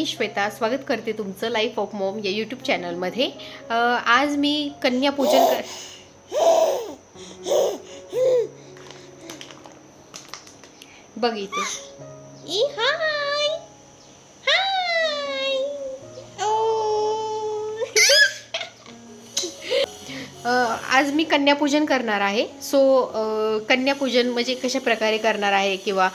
मी श्वेता स्वागत करते तुमचं लाईफ ऑफ मॉम या यूट्यूब चॅनलमध्ये आज मी कन्यापूजन कर बघ इथे. आज मी कन्यापूजन करणार आहे. सो कन्यापूजन म्हणजे कशा प्रकारे करणार आहे किंवा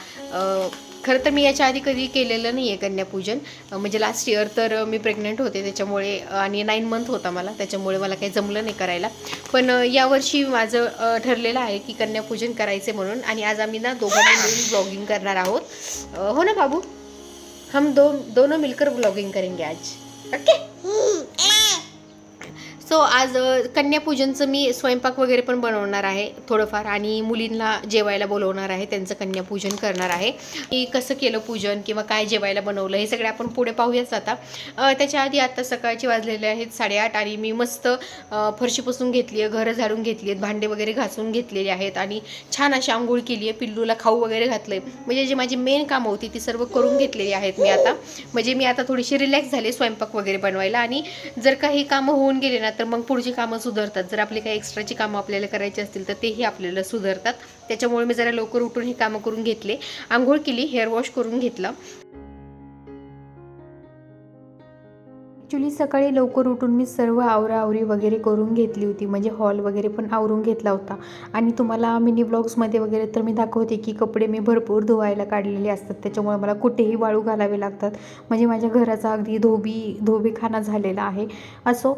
खरं तर मी याच्या आधी कधी केलेलं नाही आहे कन्यापूजन म्हणजे लास्ट इयर तर मी प्रेग्नंट होते. त्याच्यामुळे आणि नाईन मंथ होता मला. त्याच्यामुळे मला काही जमलं नाही करायला. पण यावर्षी माझं ठरलेलं आहे की कन्यापूजन करायचे म्हणून. आणि आज आम्ही ना दोघांनी मिळून ब्लॉगिंग करणार आहोत. हो ना बाबू? हम दो दोनों मिलकर ब्लॉगिंग करेंगे आज. ओके सो आज कन्यापूजनचं मी स्वयंपाक वगैरे पण बनवणार आहे थोडंफार आणि मुलींना जेवायला बोलवणार आहे त्यांचं कन्यापूजन करणार आहे. की कसं केलं पूजन किंवा काय जेवायला बनवलं हे सगळे आपण पुढे पाहूयाच आता. त्याच्या आधी आत्ता सकाळचे वाजलेले आहेत साडेआठ आणि मी मस्त फरशीपासून फरशी पुसून घेतली आहे घरं झाडून घेतली आहेत भांडे वगैरे घासून घेतलेले आहेत आणि छान अशी आंघोळ केली आहे पिल्लूला खाऊ वगैरे घातलं आहे म्हणजे जी माझी मेन कामं होती ती सर्व करून घेतलेली आहेत मी आता. म्हणजे मी आता थोडीशी रिलॅक्स झाले स्वयंपाक वगैरे बनवायला आणि जर काही कामं होऊन गेले ना तर मग पुढची कामं सुधारतात. जर आपली काही एक्स्ट्राची कामं आपल्याला करायची असतील तर तेही आपल्याला सुधारतात. त्याच्यामुळे मी जरा लवकर उठून ही कामं करून घेतले. आंघोळ केली हेअर वॉश करून घेतलं. ॲक्च्युली सकाळी लवकर उठून मी सर्व आवराआवरी वगैरे करून घेतली होती. म्हणजे हॉल वगैरे पण आवरून घेतला होता. आणि तुम्हाला मिनी ब्लॉग्समध्ये वगैरे तर मी दाखवते की कपडे मी भरपूर धुवायला काढलेले असतात. त्याच्यामुळे मला कुठेही वाळू घालावे लागतात. म्हणजे माझ्या घराचा अगदी धोबी धोबीखाना झालेला आहे. असो.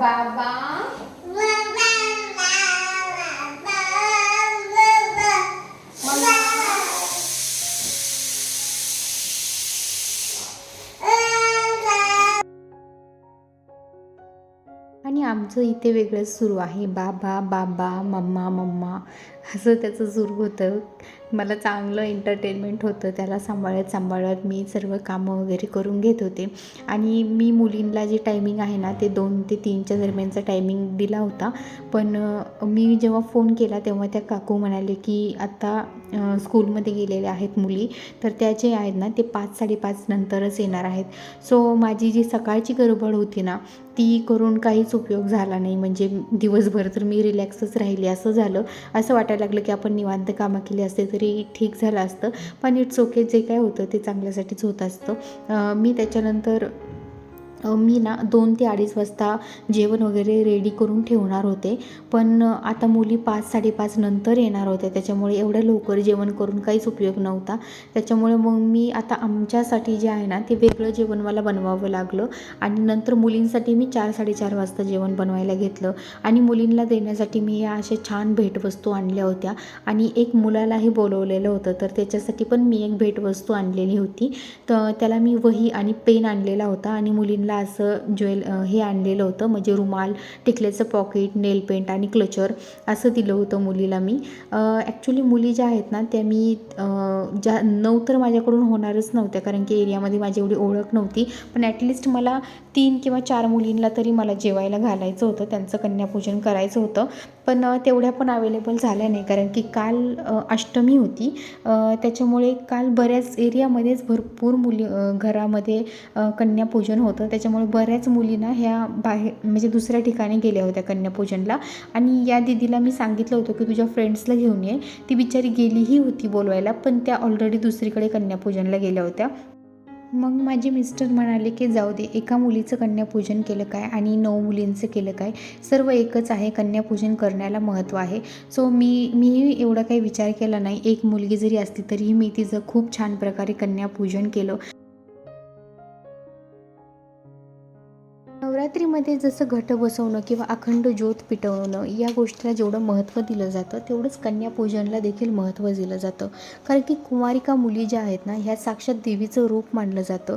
बाबा आणि आमचं इथे वेगळंच सुरू आहे. बाबा बाबा मम्मा मम्मा. असं त्याचं सुरू होतं. मला चांगलं एंटरटेनमेंट होतं. त्याला सांभाळत सांभाळत मी सर्व कामं वगैरे करून घेत होते. आणि मी मुलींना जे टायमिंग आहे ना ते दोन ते तीनच्या दरम्यानचा टायमिंग दिला होता. पण मी जेव्हा फोन केला तेव्हा त्या काकू म्हणाले की आत्ता स्कूलमध्ये गेलेल्या आहेत मुली. तर त्या जे आहेत ना ते पाच साडेपाच नंतरच येणार आहेत. सो माझी जी सकाळची गडबड होती ना ती करून काहीच उपयोग झाला नाही. म्हणजे दिवसभर तर मी रिलॅक्सच राहिली असं झालं. असं वाटायला लागलं की आपण निवांत कामं केली असते तरी ठीक झालं असतं. पण इट्स ओके जे काय होतं ते चांगल्यासाठीच होत असतं. मी त्याच्यानंतर मी ना दोन ते अडीच वाजता जेवण वगैरे रेडी करून ठेवणार होते. पण आता मुली पाच साडेपाच नंतर येणार होत्या. त्याच्यामुळे एवढ्या लवकर जेवण करून काहीच उपयोग नव्हता. त्याच्यामुळे मग मी आता आमच्यासाठी जे आहे ना ते वेगळं जेवण मला बनवावं लागलं. आणि नंतर मुलींसाठी मी चार साडेचार वाजता जेवण बनवायला घेतलं. आणि मुलींना देण्यासाठी मी या अशा छान भेटवस्तू आणल्या होत्या. आणि एक मुलालाही बोलवलेलं होतं. तर त्याच्यासाठी पण मी एक भेटवस्तू आणलेली होती. तर त्याला मी वही आणि पेन आणलेला होता. आणि मुलींना असं ज्वेल हे आणलेलं होतं. म्हणजे रुमाल टिकल्याचं पॉकेट नेल पेंट आणि क्लचर असं दिलं होतं मुलीला मी. ॲक्च्युली मुली ज्या आहेत ना त्या मी ज्या नऊ तर माझ्याकडून होणारच नव्हत्या कारण की एरियामध्ये माझी एवढी ओळख नव्हती. पण ॲटलिस्ट मला तीन किंवा चार मुलींना तरी मला जेवायला घालायचं होतं त्यांचं कन्यापूजन करायचं होतं. पण तेवढ्या पण अवेलेबल झाल्या नाही. कारण की काल अष्टमी होती. त्याच्यामुळे काल बऱ्याच एरियामध्येच भरपूर मुली घरामध्ये कन्यापूजन होतं. त्याच्यामुळे बऱ्याच मुलींना ह्या बाहेर म्हणजे दुसऱ्या ठिकाणी गेल्या होत्या कन्यापूजनला. आणि या दिदीला मी सांगितलं होतं की तुझ्या फ्रेंड्सला घेऊन ये. ती बिचारी गेलीही होती बोलवायला पण त्या ऑलरेडी दुसरीकडे कन्यापूजनला गेल्या होत्या. मग माझे मिस्टर म्हणाले की जाऊ दे एका मुलीचं कन्यापूजन केलं काय आणि नऊ मुलींचं केलं काय? सर्व एकच आहे कन्यापूजन करण्याला महत्त्व आहे. सो मी मीही एवढा काही विचार केला नाही. एक मुलगी जरी असली तरीही मी तिचं खूप छान प्रकारे कन्यापूजन केलं. नवरात्रीमध्ये जसं घट बसवणं किंवा अखंड ज्योत पिटवणं या गोष्टीला जेवढं महत्त्व दिलं जातं तेवढंच कन्यापूजनला देखील महत्त्व दिलं जातं. कारण की कुमारिका मुली ज्या आहेत ना ह्या साक्षात देवीचं रूप मानलं जातं.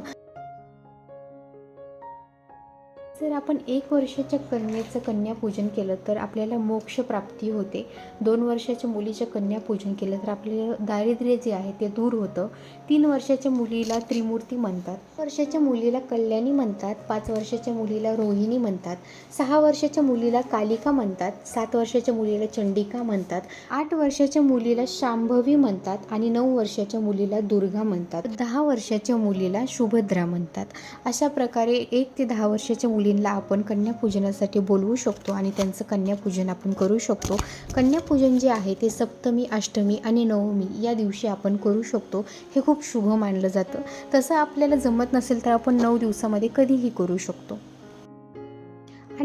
जर आपण एक वर्षाच्या कन्याचं कन्यापूजन केलं तर आपल्याला मोक्ष प्राप्ती होते. दोन वर्षाच्या मुलीचं कन्यापूजन केलं तर आपल्याला दारिद्र्य जे आहे ते दूर होतं. तीन वर्षाच्या मुलीला त्रिमूर्ती म्हणतात. वर्षाच्या मुलीला कल्याणी म्हणतात. पाच वर्षाच्या मुलीला रोहिणी म्हणतात. सहा वर्षाच्या मुलीला कालिका म्हणतात. सात वर्षाच्या मुलीला चंडिका म्हणतात. आठ वर्षाच्या मुलीला शांभवी म्हणतात आणि नऊ वर्षाच्या मुलीला दुर्गा म्हणतात. दहा वर्षाच्या मुलीला शुभद्रा म्हणतात. अशा प्रकारे एक ते दहा वर्षाच्या मुली मुलींना आपण कन्यापूजनासाठी बोलवू शकतो आणि त्यांचं कन्यापूजन आपण करू शकतो. कन्यापूजन जे आहे ते सप्तमी अष्टमी आणि नवमी या दिवशी आपण करू शकतो. हे खूप शुभ मानलं जातं. तसं आपल्याला जमत नसेल तर आपण नऊ दिवसामध्ये कधीही करू शकतो.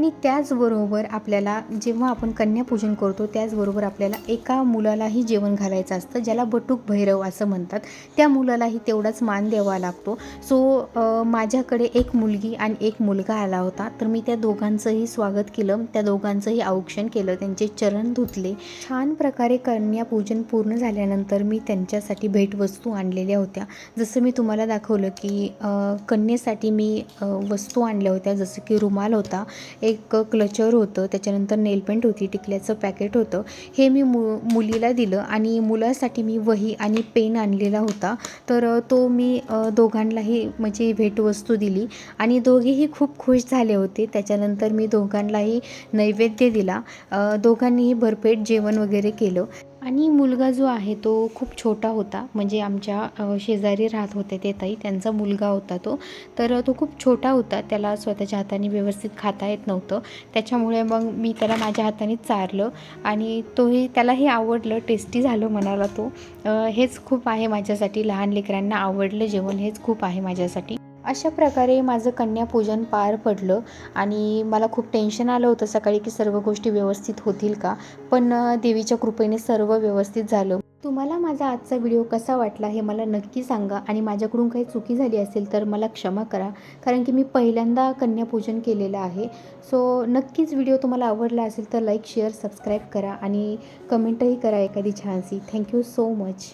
आणि त्याचबरोबर आपल्याला जेव्हा आपण कन्यापूजन करतो त्याचबरोबर आपल्याला एका मुलालाही जेवण घालायचं असतं ज्याला बटूक भैरव असं म्हणतात. त्या मुलालाही तेवढाच मान द्यावा लागतो. सो माझ्याकडे एक मुलगी आणि एक मुलगा आला होता. तर मी त्या दोघांचंही स्वागत केलं. त्या दोघांचंही औक्षण केलं. त्यांचे चरण धुतले. छान प्रकारे कन्यापूजन पूर्ण झाल्यानंतर मी त्यांच्यासाठी भेटवस्तू आणलेल्या होत्या. जसं मी तुम्हाला दाखवलं की कन्येसाठी मी वस्तू आणल्या होत्या. जसं की रुमाल होता एक एक क्लचर होतं त्याच्यानंतर नेलपेंट होती टिकल्याचं पॅकेट होतं. हे मी मु मुलीला दिलं आणि मुलासाठी मी वही आणि पेन आणलेला होता. तर तो मी दोघांनाही म्हणजे भेटवस्तू दिली आणि दोघेही खूप खुश झाले होते. त्याच्यानंतर मी दोघांनाही नैवेद्य दिला. दोघांनीही भरपेट जेवण वगैरे केलं. आणि मुलगा जो आहे तो खूप छोटा होता. म्हणजे आमच्या शेजारी राहत होते ते ताई. त्यांचा मुलगा होता तो. तर तो खूप छोटा होता. त्याला स्वतःच्या हाताने व्यवस्थित खाता येत नव्हतं. त्याच्यामुळे मग मी त्याला माझ्या हाताने चारलं आणि तोही त्यालाही आवडलं. टेस्टी झालं म्हणाला तो. हेच खूप आहे माझ्यासाठी. लहान लेकरांना आवडलं जेवण. हेच खूप आहे माझ्यासाठी. अशा प्रकारे माझं कन्यापूजन पार पडलं आणि मला खूप टेन्शन आलं होतं सकाळी की सर्व गोष्टी व्यवस्थित होतील का? पण देवीच्या कृपेने सर्व व्यवस्थित झालं. तुम्हाला माझा आजचा व्हिडिओ कसा वाटला हे मला नक्की सांगा आणि माझ्याकडून काही चुकी झाली असेल तर मला क्षमा करा कारण की मी पहिल्यांदा कन्यापूजन केलेलं आहे. सो नक्कीच व्हिडिओ तुम्हाला आवडला असेल तर लाईक शेअर सबस्क्राईब करा आणि कमेंटही करा एखादी छानशी. Thank you so much